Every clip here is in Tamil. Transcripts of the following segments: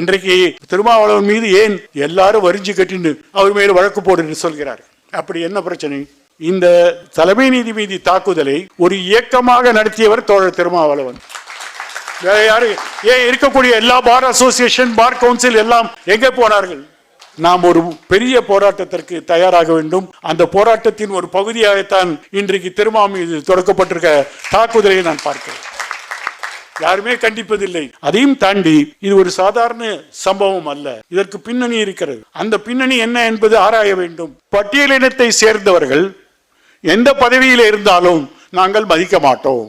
இன்றைக்கு திருமாவளவன் மீது ஏன் எல்லாரும் வரிஞ்சு கட்டின்னு அவர் மேல வழக்கு போடுன்னு சொல்கிறார்? அப்படி என்ன பிரச்சனை? இந்த தலைமை நீதிபதி தாக்குதலை ஒரு இயக்கமாக நடத்தியவர் தோழர் திருமாவளவன். வேற யாரு? ஏன் இருக்கக்கூடிய எல்லா பார் அசோசியேஷன் பார் கவுன்சில் எல்லாம் எங்கே போனார்கள்? நாம் ஒரு பெரிய போராட்டத்திற்கு தயாராக வேண்டும். அந்த போராட்டத்தின் ஒரு பகுதியாகத்தான் இன்றைக்கு திருமா மீது தொடக்கப்பட்டிருக்க தாக்குதலை நான் பார்க்கிறேன். யாருமே கண்டிப்பதில்லை. அதையும் தாண்டி இது ஒரு சாதாரண சம்பவம் அல்ல. இதற்கு பின்னணி இருக்கிறது. அந்த பின்னணி என்ன என்பது ஆராய வேண்டும். பட்டியலினத்தை சேர்ந்தவர்கள் எந்த பதவியில் இருந்தாலும் நாங்கள் மதிக்க மாட்டோம்.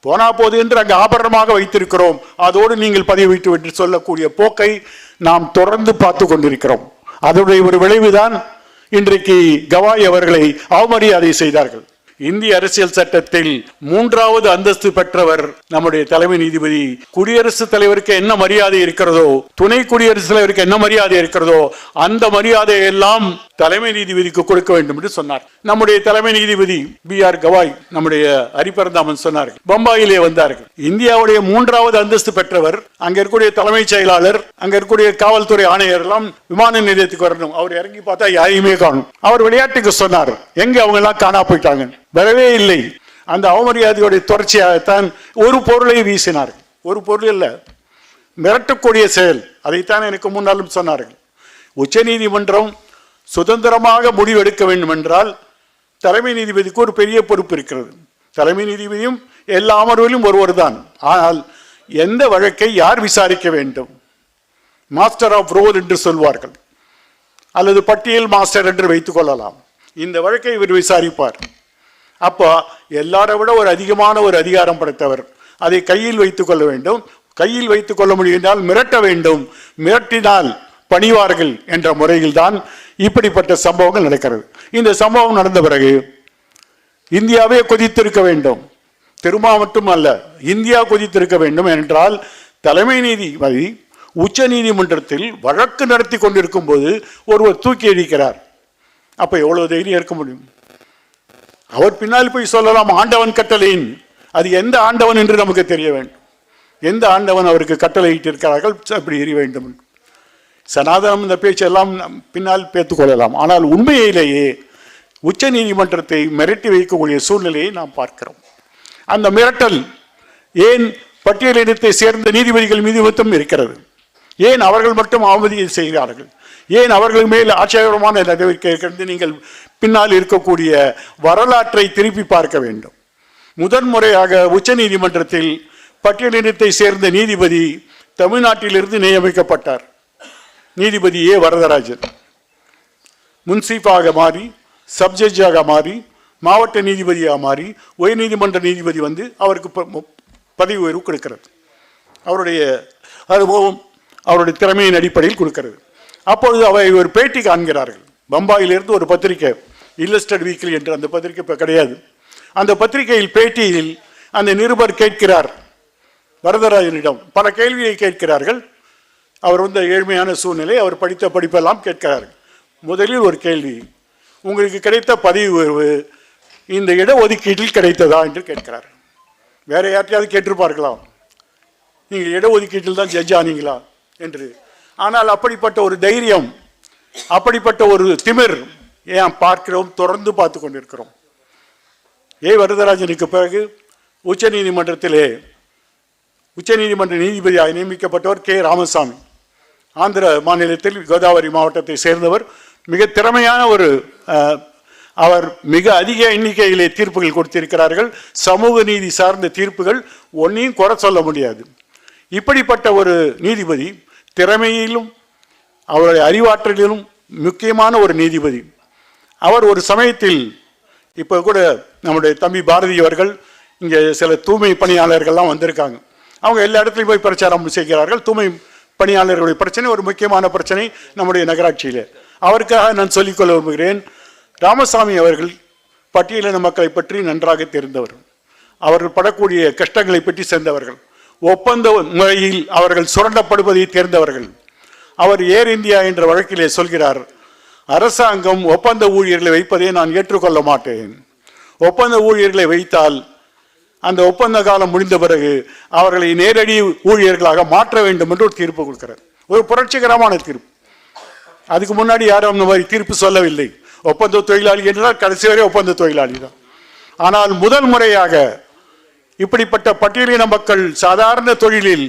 போனா போது என்று அங்கு ஆபரணமாக வைத்திருக்கிறோம். அதோடு நீங்கள் பதிவு விட்டு என்று சொல்லக்கூடிய போக்கை நாம் தொடர்ந்து பார்த்து கொண்டிருக்கிறோம். அதனுடைய ஒரு விளைவுதான் இன்றைக்கு கவாய் அவர்களை அவமரியாதை செய்தார்கள். இந்திய அரசியல் சட்டத்தில் மூன்றாவது அந்தஸ்து பெற்றவர் நம்முடைய தலைமை நீதிபதி. குடியரசுத் தலைவருக்கு என்ன மரியாதை இருக்கிறதோ துணை குடியரசுத் தலைவருக்கு என்ன மரியாதை இருக்கிறதோ அந்த மரியாதையை எல்லாம் தலைமை நீதிபதிக்கு கொடுக்க வேண்டும் என்று சொன்னார். நம்முடைய தலைமை நீதிபதி பி ஆர் கவாய் நம்முடைய ஹரிபரந்தாமன் சொன்னார்கள் பம்பாயிலே வந்தார்கள் இந்தியாவுடைய மூன்றாவது அந்தஸ்து பெற்றவர் அங்க இருக்கக்கூடிய தலைமைச் செயலாளர் அங்க இருக்கக்கூடிய காவல்துறை ஆணையர் எல்லாம் விமான நிலையத்துக்கு வரணும். அவர் இறங்கி பார்த்தா யாரையுமே காணும். அவர் விளையாட்டுக்கு சொன்னார். எங்க அவங்க எல்லாம் காணா போயிட்டாங்க. வரவே இல்லை. அந்த அவமரியாதையுடைய தொடர்ச்சியாகத்தான் ஒரு பொருளை வீசினார். ஒரு பொருள் இல்லை மிரட்டக்கூடிய செயல். அதைத்தான் எனக்கு முன்னாலும் சொன்னார்கள். உச்சநீதிமன்றம் சுதந்திரமாக முடிவெடுக்க வேண்டும் என்றால் தலைமை நீதிபதிக்கு ஒரு பெரிய பொறுப்பு இருக்கிறது. தலைமை நீதிபதியும் எல்லா அமர்விலும் ஒருவர் தான் ஆனால் எந்த வழக்கை யார் விசாரிக்க வேண்டும்? மாஸ்டர் ஆஃப் ரோல் என்று சொல்வார்கள். அல்லது பட்டியல் மாஸ்டர் என்று வைத்துக் கொள்ளலாம். இந்த வழக்கை இவர் விசாரிப்பார். அப்போ எல்லாரை விட ஒரு அதிகமான ஒரு அதிகாரம் படைத்தவர். அதை கையில் வைத்துக் கொள்ள வேண்டும். கையில் வைத்துக் கொள்ள முடிந்தால் மிரட்ட வேண்டும். மிரட்டினால் பணிவார்கள் என்ற முறையில் தான் இப்படிப்பட்ட சம்பவங்கள் நடக்கிறது. இந்த சம்பவம் நடந்த பிறகு இந்தியாவே கொதித்திருக்க வேண்டும். திருமா மட்டும் அல்ல இந்தியா கொதித்திருக்க வேண்டும் என்றால் தலைமை நீதிபதி உச்ச நீதிமன்றத்தில் வழக்கு நடத்தி கொண்டிருக்கும் போது ஒருவர் தூக்கி அடிக்கிறார் அப்ப எவ்வளவு தைரியம் இருக்க முடியும்? அவர் பின்னால் போய் சொல்லலாம் ஆண்டவன் கட்டளையின். அது எந்த ஆண்டவன் என்று நமக்கு தெரிய வேண்டும். எந்த ஆண்டவன் அவருக்கு கட்டளையிட்டிருக்கிறார்கள்? அப்படி எரிய வேண்டும். சனாதனம் இந்த பேச்செல்லாம் பின்னால் பேத்துக்கொள்ளலாம் ஆனால் உண்மையிலேயே உச்ச நீதிமன்றத்தை மிரட்டி வைக்கக்கூடிய சூழ்நிலையை நாம் பார்க்கிறோம். அந்த மிரட்டல் ஏன் பட்டியலினத்தை சேர்ந்த நீதிபதிகள் மீது மட்டும் இருக்கிறது? ஏன் அவர்கள் மட்டும் அவமதியை செய்கிறார்கள்? ஏன் அவர்கள் மேல் ஆட்சேபமான நடவடிக்கை நீங்கள் பின்னால் இருக்கக்கூடிய வரலாற்றை திருப்பி பார்க்க வேண்டும். முதன்முறையாக உச்ச நீதிமன்றத்தில் பட்டியலினத்தை சேர்ந்த நீதிபதி தமிழ்நாட்டிலிருந்து நியமிக்கப்பட்டார். நீதிபதி ஏ. வரதராஜன். முன்சீஃபாக மாறி சப்ஜட்ஜாக மாறி மாவட்ட நீதிபதியாக மாறி உயர்நீதிமன்ற நீதிபதி வந்து அவருக்கு ப- பதவி உயர்வு கொடுக்கிறது. அவருடைய அனுபவம் அவருடைய திறமையின் அடிப்படையில் கொடுக்கிறது. அப்பொழுது அவை ஒரு பேட்டி காண்கிறார்கள். பம்பாயிலிருந்து ஒரு பத்திரிகை இல்லஸ்டட் வீக்லி என்று அந்த பத்திரிகை இப்போ கிடையாது. அந்த பத்திரிகையில் பேட்டியில் அந்த நிருபர் கேட்கிறார் வரதராஜனிடம் பல கேள்வியை கேட்கிறார்கள். அவர் வந்து ஏழ்மையான சூழ்நிலை அவர் படித்த படிப்பெல்லாம் கேட்கிறார்கள். முதலில் ஒரு கேள்வி உங்களுக்கு கிடைத்த பதவி உயர்வு இந்த இட ஒதுக்கீட்டில் கிடைத்ததா? என்று கேட்கிறார். வேற யார்ட்டையாவது கேட்டிருப்பார்களா? நீங்கள் இட ஒதுக்கீட்டில் தான் ஜட்ஜ் ஆனீங்களா? என்று ஆனால் அப்படிப்பட்ட ஒரு தைரியம் அப்படிப்பட்ட ஒரு திமிர் ஏன் பார்க்கிறோம் தொடர்ந்து பார்த்து கொண்டிருக்கிறோம். ஏ வரதராஜனுக்கு பிறகு உச்ச நீதிமன்றத்திலே உச்சநீதிமன்ற நீதிபதியாக நியமிக்கப்பட்டவர் கே ராமசாமி. ஆந்திர மாநிலத்தில் கோதாவரி மாவட்டத்தை சேர்ந்தவர். மிக திறமையான ஒரு அவர் மிக அதிக எண்ணிக்கையிலே தீர்ப்புகள் கொடுத்திருக்கிறார்கள். சமூக நீதி சார்ந்த தீர்ப்புகள் ஒன்றையும் குறை சொல்ல முடியாது. இப்படிப்பட்ட ஒரு நீதிபதி திறமையிலும் அவருடைய அறிவாற்றலிலும் முக்கியமான ஒரு நீதிபதி. அவர் ஒரு சமயத்தில் இப்போ கூட நம்முடைய தம்பி பாரதி அவர்கள் இங்கே சில தூய்மை பணியாளர்கள்லாம் வந்திருக்காங்க. அவங்க எல்லா இடத்துலையும் போய் பிரச்சாரம் செய்கிறார்கள். தூய்மை பணியாளர்களுடைய பிரச்சனை ஒரு முக்கியமான பிரச்சனை நம்முடைய நகராட்சியில். அவருக்காக நான் சொல்லிக்கொள்ள விரும்புகிறேன் ராமசாமி அவர்கள் பட்டியலின மக்களை பற்றி நன்றாக தெரிந்தவர். அவர்கள் படக்கூடிய கஷ்டங்களை பற்றி சேர்ந்தவர்கள். ஒப்பந்த முறையில் அவர்கள் சுரண்டப்படுவதை தேர்ந்தவர்கள். அவர் ஏர் இந்தியா என்ற வழக்கிலே சொல்கிறார் அரசாங்கம் ஒப்பந்த ஊழியர்களை வைப்பதை நான் ஏற்றுக்கொள்ள மாட்டேன். ஒப்பந்த ஊழியர்களை வைத்தால் அந்த ஒப்பந்த காலம் முடிந்த பிறகு அவர்களை நேரடி ஊழியர்களாக மாற்ற வேண்டும் என்று ஒரு தீர்ப்பு கொடுக்கிறார். ஒரு புரட்சிகரமான தீர்ப்பு. அதுக்கு முன்னாடி யாரும் அந்த மாதிரி தீர்ப்பு சொல்லவில்லை. ஒப்பந்த தொழிலாளி என்றால் கடைசி வரை ஒப்பந்த தொழிலாளி தான். ஆனால் முதல் முறையாக இப்படிப்பட்ட பட்டியலின மக்கள் சாதாரண தொழிலில்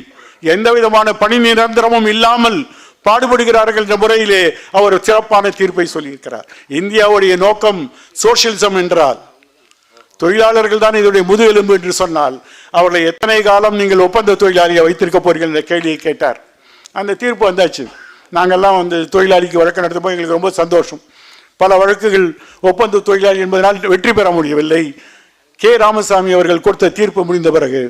எந்த விதமான பணி நிரந்தரமும் இல்லாமல் பாடுபடுகிறார்கள் என்ற முறையிலே அவர் சிறப்பான தீர்ப்பை சொல்லியிருக்கிறார். இந்தியாவுடைய நோக்கம் சோசியலிசம் என்றால் தொழிலாளர்கள் தான் இதனுடைய முதுகெலும்பு என்று சொன்னால் அவர்களை எத்தனை காலம் நீங்கள் ஒப்பந்த தொழிலாளியை வைத்திருக்க போறீர்கள் என்ற கேள்வியை கேட்டார். அந்த தீர்ப்பு வந்தாச்சு. நாங்கள்லாம் வந்து தொழிலாளிக்கு வழக்கு நடத்தும்போது எங்களுக்கு ரொம்ப சந்தோஷம். பல வழக்குகள் ஒப்பந்த தொழிலாளி என்பதனால் வெற்றி பெற முடியவில்லை. கே ராமசாமி அவர்கள் கொடுத்த தீர்ப்பு முடிந்த பிறகு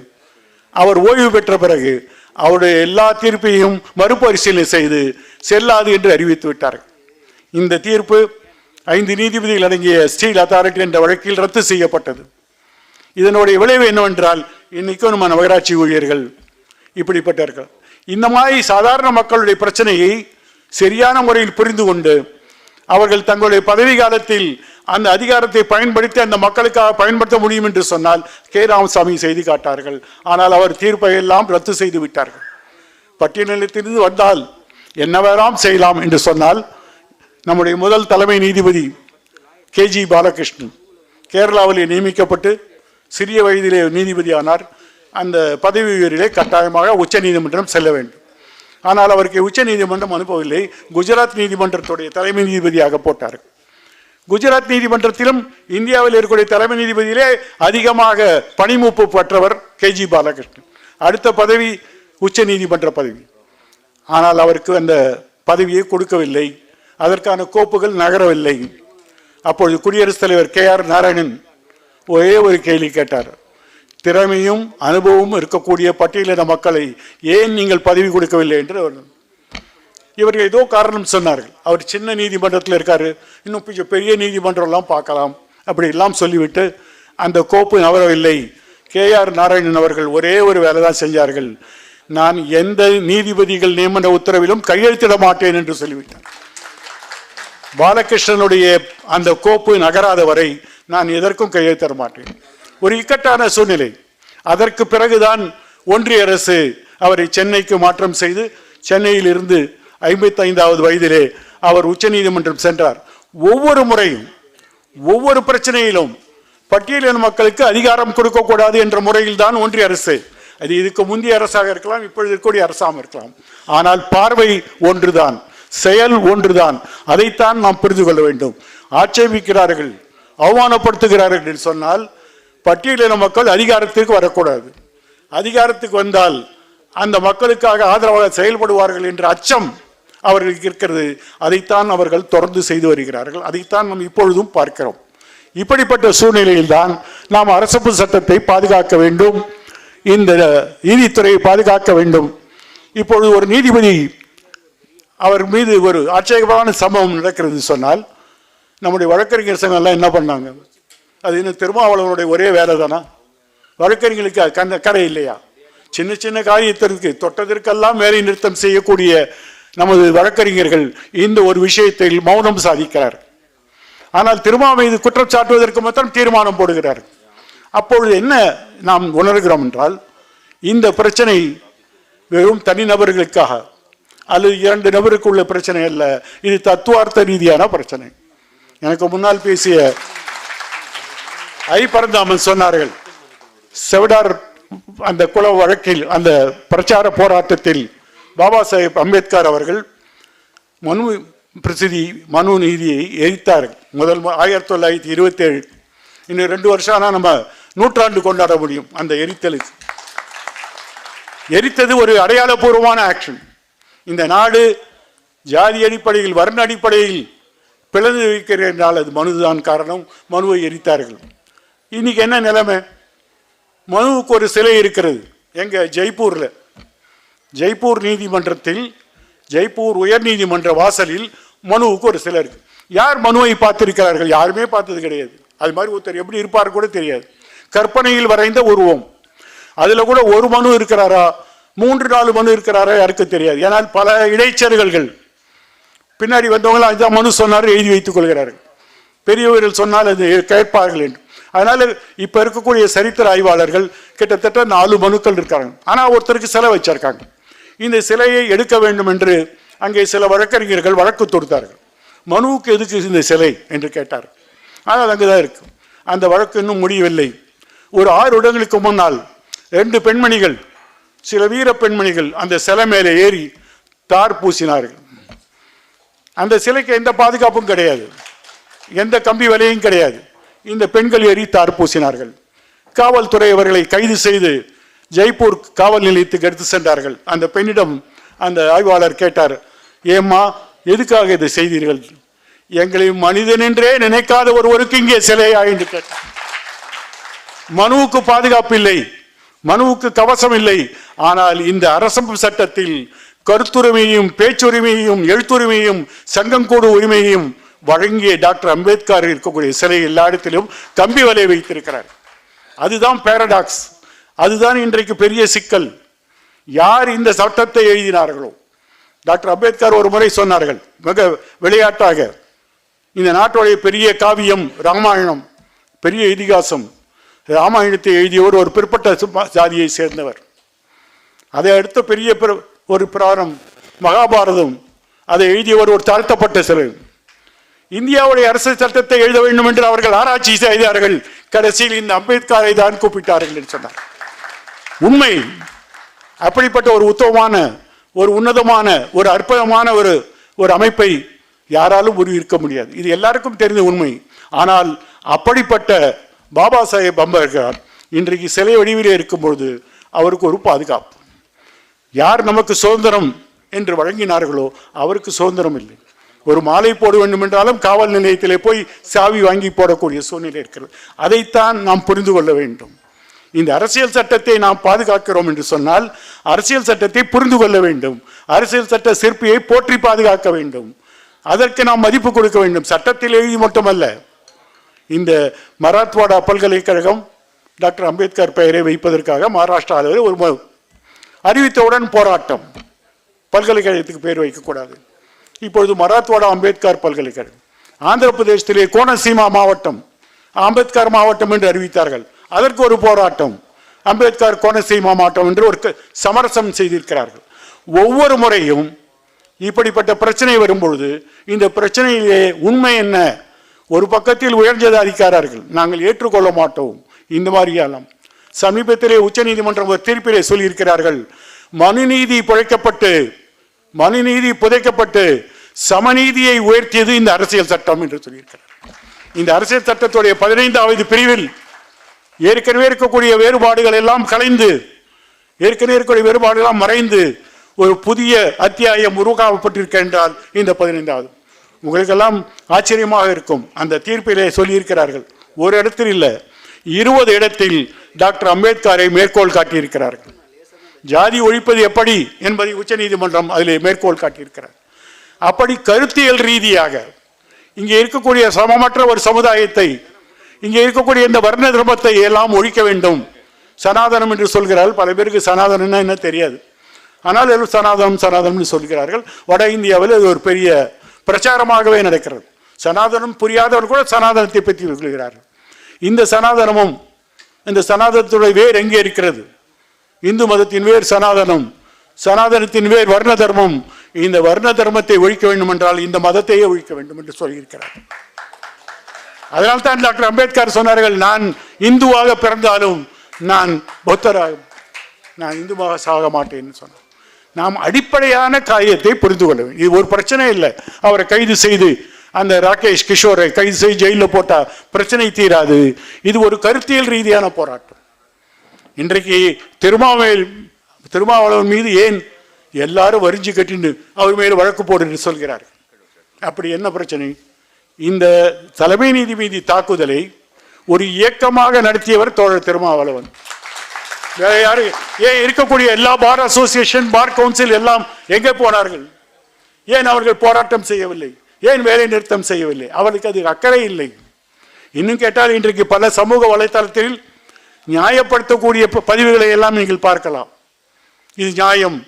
அவர் ஓய்வு பெற்ற பிறகு அவருடைய எல்லா தீர்ப்பையும் மறுபரிசீலனை செய்து செல்லாது என்று அறிவித்து விட்டார்கள். இந்த தீர்ப்பு ஐந்து நீதிபதிகள் அடங்கிய ஸ்டீல் அத்தாரிட்டி என்ற வழக்கில் ரத்து செய்யப்பட்டது. இதனுடைய விளைவு என்னவென்றால் இன்னைக்கும் நம்ம நகராட்சி ஊழியர்கள் இப்படிப்பட்டார்கள் இந்த மாதிரி சாதாரண மக்களுடைய பிரச்சனையை சரியான முறையில் புரிந்து கொண்டு அவர்கள் தங்களுடைய பதவி காலத்தில் அந்த அதிகாரத்தை பயன்படுத்தி அந்த மக்களுக்காக பயன்படுத்த முடியும் என்று சொன்னால் கே. ராமசாமி செய்து காட்டார்கள். ஆனால் அவர் தீர்ப்பை எல்லாம் ரத்து செய்து விட்டார்கள். பட்டியலிலிருந்து வந்தால் என்னவெல்லாம் செய்யலாம் என்று சொன்னால் நம்முடைய முதல் தலைமை நீதிபதி கேஜி பாலகிருஷ்ணன் கேரளாவிலே நியமிக்கப்பட்டு சிறிய வயதிலே நீதிபதியானார். அந்த பதவி உயரிலே கட்டாயமாக உச்ச நீதிமன்றம் செல்ல வேண்டும். ஆனால் அவருக்கு உச்ச நீதிமன்றம் அனுப்பவில்லை. குஜராத் நீதிமன்றத்துடைய தலைமை நீதிபதியாக போட்டார்கள். குஜராத் நீதிமன்றத்திலும் இந்தியாவில் இருக்கக்கூடிய தலைமை நீதிபதியிலே அதிகமாக பணிமூப்பு பெற்றவர் கேஜி பாலகிருஷ்ணன். அடுத்த பதவி உச்ச நீதிமன்ற பதவி. ஆனால் அவருக்கு அந்த பதவியை கொடுக்கவில்லை. அதற்கான கோப்புகள் நகரவில்லை. அப்பொழுது குடியரசுத் தலைவர் கே ஆர் நாராயணன் ஒரே ஒரு கேள்வி கேட்டார். திறமையும் அனுபவமும் இருக்கக்கூடிய பட்டியலின மக்களை ஏன் நீங்கள் பதவி கொடுக்கவில்லை என்று இவர்கள் ஏதோ காரணம் சொன்னார்கள். அவர் சின்ன நீதிமன்றத்தில் இருக்காரு. இன்னும் கொஞ்சம் பெரிய நீதிமன்றம்லாம் பார்க்கலாம். அப்படி எல்லாம் சொல்லிவிட்டு அந்த கோப்பு நகரவில்லை கே. ஆர். நாராயணன் அவர்கள் ஒரே ஒரு வேலை தான் செஞ்சார்கள். நான் எந்த நீதிபதிகள் நியமன உத்தரவிலும் கையெழுத்திட மாட்டேன் என்று சொல்லிவிட்டார். பாலகிருஷ்ணனுடைய அந்த கோப்பு நகராத வரை நான் எதற்கும் கையெழுத்திட மாட்டேன். ஒரு இக்கட்டான சூழ்நிலை. அதற்கு பிறகுதான் ஒன்றிய அரசு அவரை சென்னைக்கு மாற்றம் செய்து சென்னையில் இருந்து ஐம்பத்தைந்தாவது வயதிலே அவர் உச்சநீதிமன்றம் சென்றார். ஒவ்வொரு முறையும் ஒவ்வொரு பிரச்சனையிலும் பட்டியலின மக்களுக்கு அதிகாரம் கொடுக்கக்கூடாது என்ற முறையில் தான் ஒன்றிய அரசு அது இதுக்கு முந்தைய அரசாக இருக்கலாம் இப்பொழுது இருக்கக்கூடிய அரசாகவும் இருக்கலாம். ஆனால் பார்வை ஒன்றுதான் செயல் ஒன்றுதான். அதைத்தான் நாம் புரிந்து கொள்ள வேண்டும். ஆட்சேபிக்கிறார்கள் அவமானப்படுத்துகிறார்கள் என்று சொன்னால் பட்டியலின மக்கள் அதிகாரத்திற்கு வரக்கூடாது. அதிகாரத்துக்கு வந்தால் அந்த மக்களுக்காக ஆதரவாக செயல்படுவார்கள் என்ற அச்சம் அவர்களுக்கு இருக்கிறது. அதைத்தான் அவர்கள் தொடர்ந்து செய்து வருகிறார்கள். அதைத்தான் நாம் இப்பொழுதும் பார்க்கிறோம். இப்படிப்பட்ட சூழ்நிலையில்தான் நாம் அரசப்பு சட்டத்தை பாதுகாக்க வேண்டும். இந்த நீதித்துறையை பாதுகாக்க வேண்டும். இப்பொழுது ஒரு நீதிபதி அவர் மீது ஒரு ஆட்சேபமான சம்பவம் நடக்கிறது சொன்னால் நம்முடைய வழக்கறிஞர் சங்கம்லாம் என்ன பண்ணாங்க? அது இன்னும் திருமாவளவனுடைய ஒரே வேலை தானா? வழக்கறிஞர்களுக்கு கண்ண கரை இல்லையா? சின்ன சின்ன காரியத்திற்கு தொட்டதற்கெல்லாம் வேலை நிறுத்தம் செய்யக்கூடிய நமது வழக்கறிஞர்கள் இந்த ஒரு விஷயத்தில் மௌனம் சாதிக்கிறார். ஆனால் திருமா குற்றம் சாட்டுவதற்கு மாத்திரம் தீர்மானம் போடுகிறார். அப்பொழுது என்ன நாம் உணர்கிறோம் என்றால் இந்த பிரச்சனை வெறும் தனிநபர்களுக்காக அல்லது இரண்டு நபருக்கு உள்ள பிரச்சனை அல்ல இது தத்துவார்த்த ரீதியான பிரச்சனை. எனக்கு முன்னால் பேசிய ஐ பரந்தாமன் சொன்னார்கள் செவடார் அந்த குல வழக்கில் அந்த பிரச்சார போராட்டத்தில் பாபா சாஹேப் அம்பேத்கர் அவர்கள் மனு பிரசிதி மனு நீதியை எரித்தார்கள் முதல் ஆயிரத்தி தொள்ளாயிரத்தி இருபத்தேழு. இன்னும் ரெண்டு வருஷம் ஆனால் நம்ம நூற்றாண்டு கொண்டாட முடியும் அந்த எரித்தலுக்கு எரித்தது ஒரு அடையாளபூர்வமான ஆக்ஷன் இந்த நாடு ஜாதி அடிப்படையில் வர்ண அடிப்படையில் பிளந்து வைக்கிறேன் என்றால் அது மனுதான் காரணம். மனுவை எரித்தார்கள். இன்னைக்கு என்ன நிலைமை? மனுவுக்கு ஒரு சிலை இருக்கிறது. எங்கள் ஜெய்ப்பூரில். ஜெய்ப்பூர் நீதிமன்றத்தில் ஜெய்ப்பூர் உயர் நீதிமன்ற வாசலில் மனுவுக்கு ஒரு சிலர் யார் மனுவை பார்த்திருக்கிறார்கள்? யாருமே பார்த்தது கிடையாது. அது மாதிரி ஒருத்தர் எப்படி இருப்பார் கூட தெரியாது. கற்பனையில் வரைந்த உருவம் அதில் கூட ஒரு மனு இருக்கிறாரா? மூன்று நாலு மனு இருக்கிறாரா? யாருக்கு தெரியாது. ஏனால் பல இடைச்செருகல்கள். பின்னாடி வந்தவங்களாம் அதுதான் மனு சொன்னார் எழுதி வைத்துக் கொள்கிறார்கள் பெரியவர்கள் சொன்னால் அது கேட்பார்கள் என்று. அதனால் இப்போ இருக்கக்கூடிய சரித்திர ஆய்வாளர்கள் கிட்டத்தட்ட நாலு மனுக்கள் இருக்காங்க. ஆனால் ஒருத்தருக்கு செலவு வச்சிருக்காங்க. இந்த சிலையை எடுக்க வேண்டும் என்று அங்கே சில வழக்கறிஞர்கள் வழக்கு தொடுத்தார்கள். மனுவுக்கு எதுக்கு இந்த சிலை என்று கேட்டார் ஆனால் அங்குதான் இருக்கு அந்த வழக்கு இன்னும் முடியவில்லை. ஒரு ஆறு இடங்களுக்கு முன்னால் ரெண்டு பெண்மணிகள் சில வீர பெண்மணிகள் அந்த சிலை மேலே ஏறி தார் பூசினார்கள். அந்த சிலைக்கு எந்த பாதுகாப்பும் கிடையாது. எந்த கம்பி வலையும் கிடையாது. இந்த பெண்கள் ஏறி தார் பூசினார்கள். காவல்துறை அவர்களை கைது செய்து ஜெய்ப்பூர் காவல் நிலையத்துக்கு எடுத்து சென்றார்கள். அந்த பெண்ணிடம் அந்த ஆய்வாளர் கேட்டார் ஏம்மா எதுக்காக இதை செய்தீர்கள்? எங்களை மனிதன் என்றே நினைக்காத ஒருவருக்கு இங்கே சிலையா? என்று கேட்டார். மனுவுக்கு பாதுகாப்பு இல்லை மனுவுக்கு கவசம் இல்லை. ஆனால் இந்த அரசமைப்பு சட்டத்தில் கருத்துரிமையும் பேச்சுரிமையும் எழுத்துரிமையும் சங்கங்கூடு உரிமையையும் வழங்கிய டாக்டர் அம்பேத்கர் இருக்கக்கூடிய சிலை எல்லா இடத்திலும் கம்பி வலை வைத்திருக்கிறார். அதுதான் பேரடாக்ஸ் அதுதான் இன்றைக்கு பெரிய சிக்கல். யார் இந்த சட்டத்தை எழுதினார்களோ? டாக்டர் அம்பேத்கர் ஒரு முறை சொன்னார்கள் மிக விளையாட்டாக இந்த நாட்டுடைய பெரிய காவியம் ராமாயணம் பெரிய இதிகாசம் ராமாயணத்தை எழுதியவர் ஒரு பிற்பட்ட ஜாதியை சேர்ந்தவர். அதை அடுத்த பெரிய பிர- ஒரு புராணம் மகாபாரதம் அதை எழுதியவர் ஒரு தாழ்த்தப்பட்ட சிலர் இந்தியாவுடைய அரசு சட்டத்தை எழுத வேண்டும் என்று அவர்கள் ஆராய்ச்சி செய்தார்கள். கடைசியில் இந்த அம்பேத்கரை தான் கூப்பிட்டார்கள் என்று சொன்னார். உண்மை. அப்படிப்பட்ட ஒரு உத்தமமான ஒரு உன்னதமான ஒரு அற்புதமான ஒரு ஒரு அமைப்பை யாராலும் உருவிருக்க முடியாது. இது எல்லாருக்கும் தெரிந்த உண்மை. ஆனால் அப்படிப்பட்ட பாபா சாஹேப் அம்பேத்கர் இன்றைக்கு சிலை வடிவிலே இருக்கும்பொழுது அவருக்கு ஒரு பாதுகாப்பு. யார் நமக்கு சுதந்திரம் என்று வழங்கினார்களோ அவருக்கு சுதந்திரம் இல்லை. ஒரு மாலை போட வேண்டும் என்றாலும் காவல் நிலையத்திலே போய் சாவி வாங்கி போடக்கூடிய சூழ்நிலை இருக்கிறது. அதைத்தான் நாம் புரிந்து கொள்ள வேண்டும். இந்த அரசியல் சட்டத்தை நாம் பாதுகாக்கிறோம் என்று சொன்னால் அரசியல் சட்டத்தை புரிந்து கொள்ள வேண்டும். அரசியல் சட்ட சிற்பியை போற்றி பாதுகாக்க வேண்டும். அதற்கு நாம் மதிப்பு கொடுக்க வேண்டும். சட்டத்தில் எழுதி மட்டுமல்ல. இந்த மராத்வாடா பல்கலைக்கழகம் டாக்டர் அம்பேத்கர் பெயரை வைப்பதற்காக மகாராஷ்டிராவில் ஒரு அறிவித்தவுடன் போராட்டம். பல்கலைக்கழகத்துக்கு பேர் வைக்கக்கூடாது. இப்பொழுது மராத்வாடா அம்பேத்கர் பல்கலைக்கழகம். ஆந்திர பிரதேசத்திலே கோனசீமா மாவட்டம் அம்பேத்கர் மாவட்டம் என்று அறிவித்தார்கள். அதற்கு ஒரு போராட்டம். அம்பேத்கர் கோணசீமா மாவட்டம் என்று ஒரு சமரசம் செய்திருக்கிறார்கள். ஒவ்வொரு முறையும் இப்படிப்பட்ட பிரச்சனை வரும்பொழுது இந்த பிரச்சனையிலே உண்மை என்ன? ஒரு பக்கத்தில் உயர்ந்தது அதிகாரர்கள் நாங்கள் ஏற்றுக்கொள்ள மாட்டோம். இந்த மாதிரியெல்லாம் சமீபத்திலே உச்சநீதிமன்றம் ஒரு தீர்ப்பிலே சொல்லியிருக்கிறார்கள் மனுநீதி பிழைக்கப்பட்டு மனுநீதி புதைக்கப்பட்டு சமநீதியை உயர்த்தியது இந்த அரசியல் சட்டம் என்று சொல்லியிருக்கிறார் இந்த அரசியல் சட்டத்துடைய பதினைந்தாவது பிரிவில் ஏற்கனவே இருக்கக்கூடிய வேறுபாடுகள் எல்லாம் கலைந்து ஏற்கனவே இருக்கக்கூடிய வேறுபாடுகள் எல்லாம் மறைந்து ஒரு புதிய அத்தியாயம் உருவாக்கப்பட்டிருக்கின்றால் இந்த பதினைந்தாவது. உங்களுக்கெல்லாம் ஆச்சரியமாக இருக்கும். அந்த தீர்ப்பிலே சொல்லியிருக்கிறார்கள். ஒரு இடத்தில் இல்லை இருபது இடத்தில் டாக்டர் அம்பேத்கரை மேற்கோள் காட்டியிருக்கிறார்கள். ஜாதி ஒழிப்பது எப்படி என்பதை உச்சநீதிமன்றம் அதில் மேற்கோள் காட்டியிருக்கிறார். அப்படி கருத்தியல் ரீதியாக இங்கே இருக்கக்கூடிய சமமற்ற ஒரு சமுதாயத்தை இங்கே இருக்கக்கூடிய இந்த வர்ண தர்மத்தை எல்லாம் ஒழிக்க வேண்டும். சனாதனம் என்று சொல்கிறார்கள் பல பேருக்கு சனாதனம்னா என்ன தெரியாது. ஆனால் எல்லாம் சனாதனம் சனாதனம் என்று சொல்கிறார்கள். வட இந்தியாவில் அது ஒரு பெரிய பிரச்சாரமாகவே நடக்கிறது. சனாதனம் புரியாதவர் கூட சனாதனத்தை பற்றி சொல்கிறார்கள். இந்த சனாதனமும் இந்த சனாதனத்துடைய வேர் எங்கே இருக்கிறது? இந்து மதத்தின் வேர் சனாதனம் சனாதனத்தின் வேர் வர்ண தர்மம். இந்த வர்ண தர்மத்தை ஒழிக்க வேண்டும் என்றால் இந்த மதத்தையே ஒழிக்க வேண்டும் என்று சொல்லியிருக்கிறார் அதனால் தான் டாக்டர் அம்பேத்கர் சொன்னார்கள் நான் இந்துவாக பிறந்தாலும் நான் பௌத்தராக நான் இந்துவாக சாக மாட்டேன்னு சொன்னார். நாம் அடிப்படையான காரியத்தை புரிந்து கொள்ள வேண்டும். இது ஒரு பிரச்சனை இல்லை. அவரை கைது செய்து அந்த ராகேஷ் கிஷோரை கைது செய்து ஜெயிலில் போட்டால் பிரச்சனை தீராது. இது ஒரு கருத்தியல் ரீதியான போராட்டம். இன்றைக்கு திருமாவேல் திருமாவளவன் மீது ஏன் எல்லாரும் வரிஞ்சு கட்டின்னு அவர் மேல் வழக்கு போடுன்னு சொல்கிறார் அப்படி என்ன பிரச்சனை? இந்த தலைமை நீதிபதி தாக்குதலை ஒரு இயக்கமாக நடத்தியவர் தோழர் திருமாவளவன். வேற யாரு? ஏன் இருக்கக்கூடிய எல்லா பார் அசோசியேஷன் பார் கவுன்சில் எல்லாம் எங்கே போனார்கள்? ஏன் அவர்கள் போராட்டம் செய்யவில்லை? ஏன் வேலை நிறுத்தம் செய்யவில்லை? அவர்களுக்கு அது அக்கறை இல்லை. இன்னும் கேட்டால் இன்றைக்கு பல சமூக வலைத்தளத்தில் நியாயப்படுத்தக்கூடிய ப- பதிவுகளை எல்லாம் நீங்கள் பார்க்கலாம். இது நியாயம்.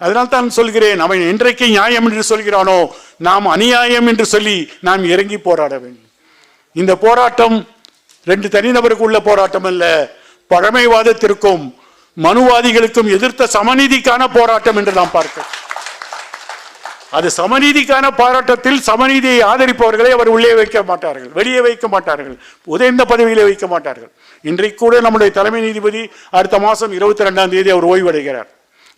அதனால் தான் சொல்கிறேன் அவன் இன்றைக்கு நியாயம் என்று சொல்கிறானோ நாம் அநியாயம் என்று சொல்லி நாம் இறங்கி போராட வேண்டும். இந்த போராட்டம் ரெண்டு தனிநபருக்கு உள்ள போராட்டம் அல்ல பழமைவாதத்திற்கும் மனுவாதிகளுக்கும் எதிர்த்த சமநீதிக்கான போராட்டம் என்று நாம் பார்க்கிறோம். அது சமநீதிக்கான போராட்டத்தில் சமநீதியை ஆதரிப்பவர்களை அவர் உள்ளே வைக்க மாட்டார்கள் வெளியே வைக்க மாட்டார்கள் உதைந்த பதவியிலே வைக்க மாட்டார்கள். இன்றைக்கு கூட நம்முடைய தலைமை நீதிபதி அடுத்த மாதம் இருபத்தி ரெண்டாம் தேதி அவர் ஓய்வடைகிறார்.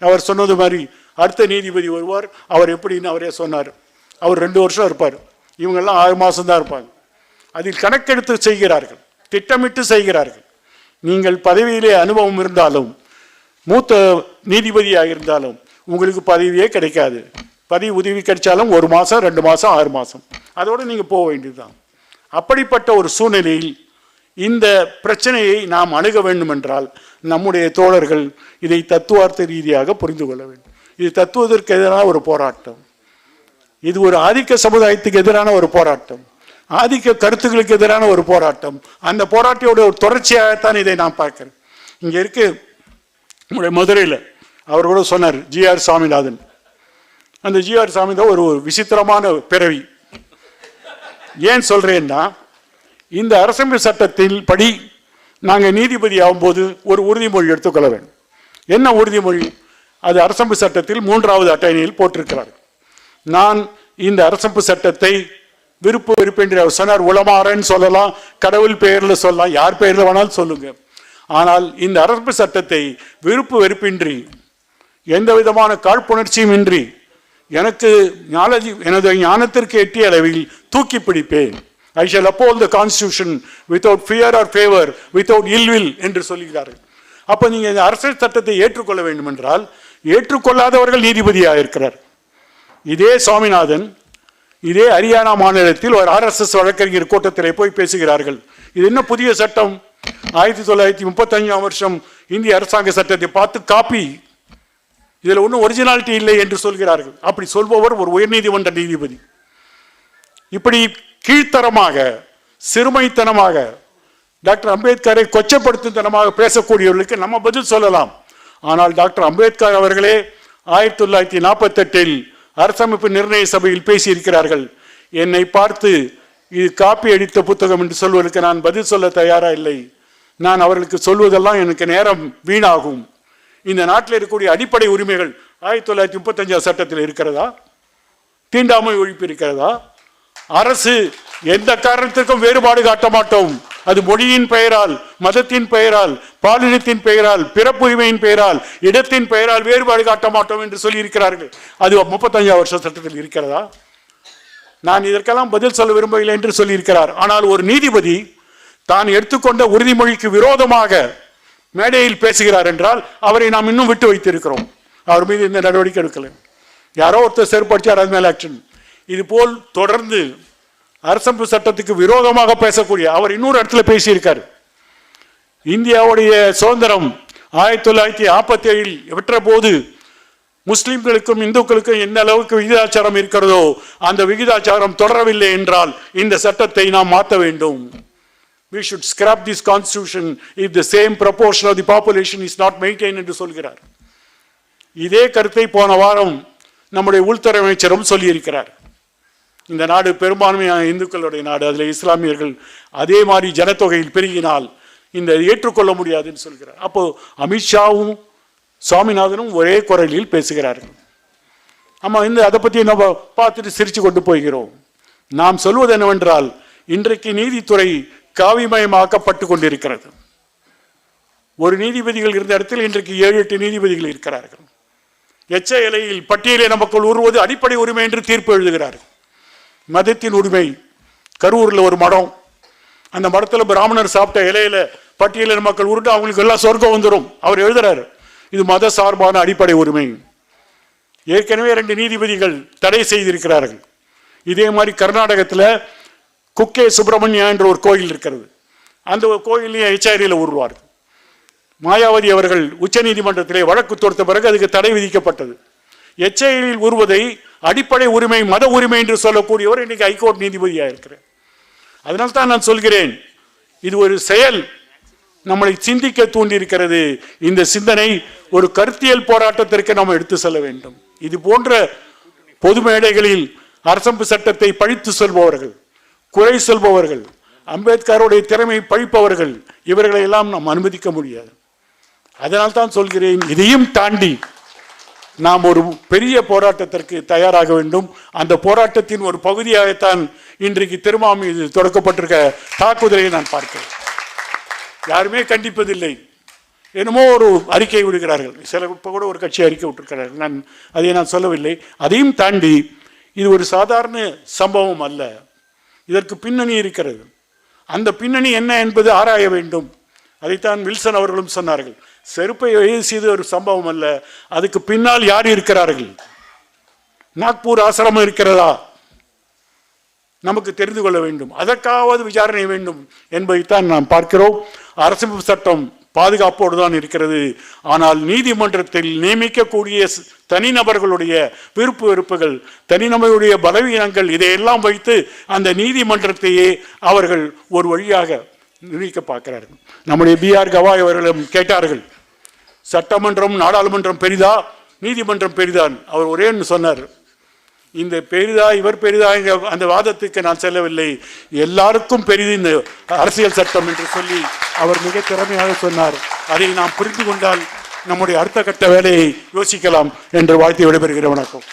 அவர் சொன்னது மாதிரி அடுத்த நீதிபதி வருவார். அவர் எப்படின்னு அவரே சொன்னார். அவர் ரெண்டு வருஷம் இருப்பார். இவங்கெல்லாம் ஆறு மாதம் தான் இருப்பாங்க. அதில் கணக்கெடுத்து செய்கிறார்கள். திட்டமிட்டு செய்கிறார்கள். நீங்கள் பதவியிலே அனுபவம் இருந்தாலும் மூத்த நீதிபதியாக இருந்தாலும் உங்களுக்கு பதவியே கிடைக்காது. பதவி உதவி கிடைச்சாலும் ஒரு மாதம் ரெண்டு மாதம் ஆறு மாதம் அதோடு நீங்கள் போக வேண்டியதுதான். அப்படிப்பட்ட ஒரு சூழ்நிலையில் இந்த பிரச்சனையை நாம் அணுக வேண்டும் என்றால் நம்முடைய தோழர்கள் இதை தத்துவார்த்த ரீதியாக புரிந்து கொள்ள வேண்டும். இது தத்துவதற்கு எதிரான ஒரு போராட்டம். இது ஒரு ஆதிக்க சமுதாயத்துக்கு எதிரான ஒரு போராட்டம். ஆதிக்க கருத்துக்களுக்கு எதிரான ஒரு போராட்டம். அந்த போராட்டியோட ஒரு தொடர்ச்சியாகத்தான் இதை நான் பார்க்கிறேன் இங்கே இருக்கு நம்முடைய மதுரையில் அவர் கூட சொன்னார் ஜிஆர் சாமிநாதன். அந்த ஜிஆர் சாமிநாதன் ஒரு ஒரு விசித்திரமான பிறவி. ஏன் சொல்கிறேன்னா இந்த அரசமைப்பு சட்டத்தில் படி நாங்கள் நீதிபதி ஆகும்போது ஒரு உறுதிமொழி எடுத்துக்கொள்ள வேண்டும். என்ன உறுதிமொழி? அது அரசமைப்பு சட்டத்தில் மூன்றாவது அட்டவணையில் போட்டிருக்கிறார் நான் இந்த அரசமைப்பு சட்டத்தை விருப்பு வெறுப்பென்று அவர் சொன்னார் உளமாறன்னு சொல்லலாம் கடவுள் பெயரில் சொல்லலாம் யார் பெயரில் வேணாலும் சொல்லுங்க. ஆனால் இந்த அரசு சட்டத்தை விருப்பு வெறுப்பின்றி எந்த விதமான காழ்ப்புணர்ச்சியும் இன்றி எனக்கு ஞானதி எனது ஞானத்திற்கு எட்டிய அளவில் தூக்கி பிடிப்பேன். I shall uphold the constitution without fear or favour without ill will என்று சொல்கிறார்கள். அப்போ நீங்கள் இந்த அரசியல் சட்டத்தை ஏற்றுக்கொள்ள வேண்டும் என்றால் ஏற்றுக்கொள்ளாதவர்கள் நீதிபதியாக இருக்கிறார். இதே சுவாமிநாதன் இதே ஹரியானா மாநிலத்தில் ஒரு ஆர்எஸ்எஸ் வழக்கறிஞர் கூட்டத்திலே போய் பேசுகிறார்கள். இது என்ன புதிய சட்டம்? ஆயிரத்தி தொள்ளாயிரத்தி முப்பத்தஞ்சாம் வருஷம் இந்திய அரசாங்க சட்டத்தை பார்த்து காப்பி. இதில் ஒன்றும் ஒரிஜினாலிட்டி இல்லை என்று சொல்கிறார்கள். அப்படி சொல்பவர் ஒரு உயர்நீதிமன்ற நீதிபதி. இப்படி கீழ்த்தரமாக சிறுமைத்தனமாக டாக்டர் அம்பேத்கரை கொச்சப்படுத்தும் தனமாக பேசக்கூடியவர்களுக்கு நம்ம பதில் சொல்லலாம். ஆனால் டாக்டர் அம்பேத்கர் அவர்களே ஆயிரத்தி தொள்ளாயிரத்தி நாற்பத்தெட்டில் அரசமைப்பு நிர்ணய சபையில் பேசியிருக்கிறார்கள். என்னை பார்த்து இது காப்பி அடித்த புத்தகம் என்று சொல்வதற்கு நான் பதில் சொல்ல தயாரா இல்லை. நான் அவர்களுக்கு சொல்வதெல்லாம் எனக்கு நேரம் வீணாகும். இந்த நாட்டில் இருக்கக்கூடிய அடிப்படை உரிமைகள் ஆயிரத்தி தொள்ளாயிரத்தி முப்பத்தஞ்சாம் சட்டத்தில் இருக்கிறதா? தீண்டாமை ஒழிப்பு இருக்கிறதா? அரசு எந்த காரணத்திற்கும் வேறுபாடு காட்ட மாட்டோம். அது மொழியின் பெயரால் மதத்தின் பெயரால் பாலினத்தின் பெயரால் பிறப்புரிமையின் பெயரால் இடத்தின் பெயரால் வேறுபாடு காட்ட மாட்டோம் என்று சொல்லி இருக்கிறார்கள் அது முப்பத்தஞ்சாம் வருஷ சட்டத்தில் இருக்கிறதா? நான் இதற்கெல்லாம் பதில் சொல்ல விரும்பவில்லை என்று சொல்லியிருக்கிறார். ஆனால் ஒரு நீதிபதி தான் எடுத்துக்கொண்ட உறுதிமொழிக்கு விரோதமாக மேடையில் பேசுகிறார் என்றால் அவரை நாம் இன்னும் விட்டு வைத்திருக்கிறோம். அவர் மீது இந்த நடவடிக்கை எடுக்கல. யாரோ ஒருத்தர் செயற்படுத்தார் அது மேல ஆக்ஷன். இதுபோல் தொடர்ந்து அரசமைப்பு சட்டத்துக்கு விரோதமாக பேசக்கூடிய அவர் இன்னொரு இடத்துல பேசியிருக்கார். இந்தியாவுடைய சுதந்திரம் ஆயிரத்தி தொள்ளாயிரத்தி நாற்பத்தி ஏழில் பெற்ற போது முஸ்லிம்களுக்கும் இந்துக்களுக்கும் எந்த அளவுக்கு விகிதாச்சாரம் இருக்கிறதோ அந்த விகிதாச்சாரம் தொடரவில்லை என்றால் இந்த சட்டத்தை நாம் மாற்ற வேண்டும். We should scrap this constitution if the same proportion of the population is not maintain என்று சொல்கிறார். இதே கருத்தை போன வாரம் நம்முடைய உள்துறை அமைச்சரும் சொல்லியிருக்கிறார். இந்த நாடு பெரும்பான்மையான இந்துக்களுடைய நாடு அதில் இஸ்லாமியர்கள் அதே மாதிரி ஜனத்தொகையில் பெருகினால் இந்த ஏற்றுக்கொள்ள முடியாதுன்னு சொல்கிறார். அப்போ அமித்ஷாவும் சுவாமிநாதனும் ஒரே குரலில் பேசுகிறார்கள். ஆமாம் இந்த அதை பற்றி நம்ம பார்த்துட்டு சிரித்து கொண்டு போகிறோம் நாம் சொல்வது என்னவென்றால் இன்றைக்கு நீதித்துறை காவிமயமாக்கப்பட்டு கொண்டிருக்கிறது. ஒரு நீதிபதிகள் இருந்த இடத்தில் இன்றைக்கு ஏழு எட்டு நீதிபதிகள் இருக்கிறார்கள். எச்ச இலையில் பட்டியலை நமக்குள் உருவது அடிப்படை உரிமை என்று தீர்ப்பு எழுதுகிறார்கள். மதத்தின் உரிமை. கரூரில் ஒரு மடம். அந்த மடத்தில் பிராமணர் சாப்பிட்ட இலையில பட்டியலின மக்கள் உருட்டு அவங்களுக்கு எல்லாம் சொர்க்கம் வந்துடும் அவர் எழுதுறாரு இது மத சார்பான அடிப்படை உரிமை. ஏற்கனவே ரெண்டு நீதிபதிகள் தடை செய்திருக்கிறார்கள். இதே மாதிரி கர்நாடகத்தில் குக்கே சுப்பிரமணியா என்ற ஒரு கோயில் இருக்கிறது. அந்த கோயிலையும் எச்ஆரியில் உருவார்கள் மாயாவதி அவர்கள் உச்சநீதிமன்றத்திலே வழக்கு தொடுத்த பிறகு அதுக்கு தடை விதிக்கப்பட்டது. எச்ஐயில் உருவதை அடிப்படை உரிமை மத உரிமை என்று சொல்லக்கூடியவர் இன்னைக்கு ஹைகோர்ட் நீதிபதியாக இருக்கிறார். அதனால் தான் நான் சொல்கிறேன் இது ஒரு செயல். நம்மளை சிந்திக்க தூண்டியிருக்கிறது. இந்த சிந்தனை ஒரு கருத்தியல் போராட்டத்திற்கு நாம் எடுத்து செல்ல வேண்டும். இது போன்ற பொது மேடைகளில் அரசமைப்பு சட்டத்தை பழித்து சொல்பவர்கள் குறை சொல்பவர்கள் அம்பேத்கருடைய திறமையை பழிப்பவர்கள் இவர்களை எல்லாம் நாம் அனுமதிக்க முடியாது. அதனால் தான் சொல்கிறேன் இதையும் தாண்டி நாம் ஒரு பெரிய போராட்டத்திற்கு தயாராக வேண்டும். அந்த போராட்டத்தின் ஒரு பகுதியாகத்தான் இன்றைக்கு திருமாமி மீது தொடக்கப்பட்டிருக்க தாக்குதலை நான் பார்க்கிறேன். யாருமே கண்டிப்பதில்லை. என்னமோ ஒரு அறிக்கை விடுகிறார்கள். சில இப்போ கூட ஒரு கட்சி அறிக்கை விட்டிருக்கிறார்கள். நான் அதை நான் சொல்லவில்லை. அதையும் தாண்டி இது ஒரு சாதாரண சம்பவம் அல்ல. இதற்கு பின்னணி இருக்கிறது. அந்த பின்னணி என்ன என்பது ஆராய வேண்டும். அதைத்தான் வில்சன் அவர்களும் சொன்னார்கள். செருப்பை வீசியது ஒரு சம்பவம் அல்ல. அதுக்கு பின்னால் யார் இருக்கிறார்கள்? நாக்பூர் ஆசிரமம் இருக்கிறதா? நமக்கு தெரிந்து கொள்ள வேண்டும். அதற்காவது விசாரணை வேண்டும் என்பதைத்தான் நாம் பார்க்கிறோம். அரசு சட்டம் பாதுகாப்போடு தான் இருக்கிறது. ஆனால் நீதிமன்றத்தில் நியமிக்கக்கூடிய தனிநபர்களுடைய விருப்பு வெறுப்புகள் தனிநபருடைய பலவீனங்கள் இதையெல்லாம் வைத்து அந்த நீதிமன்றத்தையே அவர்கள் ஒரு வழியாக நிர்ணயிக்க பார்க்கிறார்கள். நம்முடைய பிஆர் கவாய் அவர்களும் கேட்டார்கள் சட்டமன்றம் நாடாளுமன்றம் பெரிதா? நீதிமன்றம் பெரிதான். அவர் ஒரே சொன்னார். இந்த பெரிதா இவர் பெரிதா என்ற அந்த வாதத்துக்கு நான் செல்லவில்லை. எல்லாருக்கும் பெரிது இந்த அரசியல் சட்டம் என்று சொல்லி அவர் மிக திறமையாக சொன்னார். அதை நாம் புரிந்து கொண்டால் நம்முடைய அடுத்த கட்ட வேலையை யோசிக்கலாம் என்று வாழ்த்தி விடைபெறுகிறேன். வணக்கம்.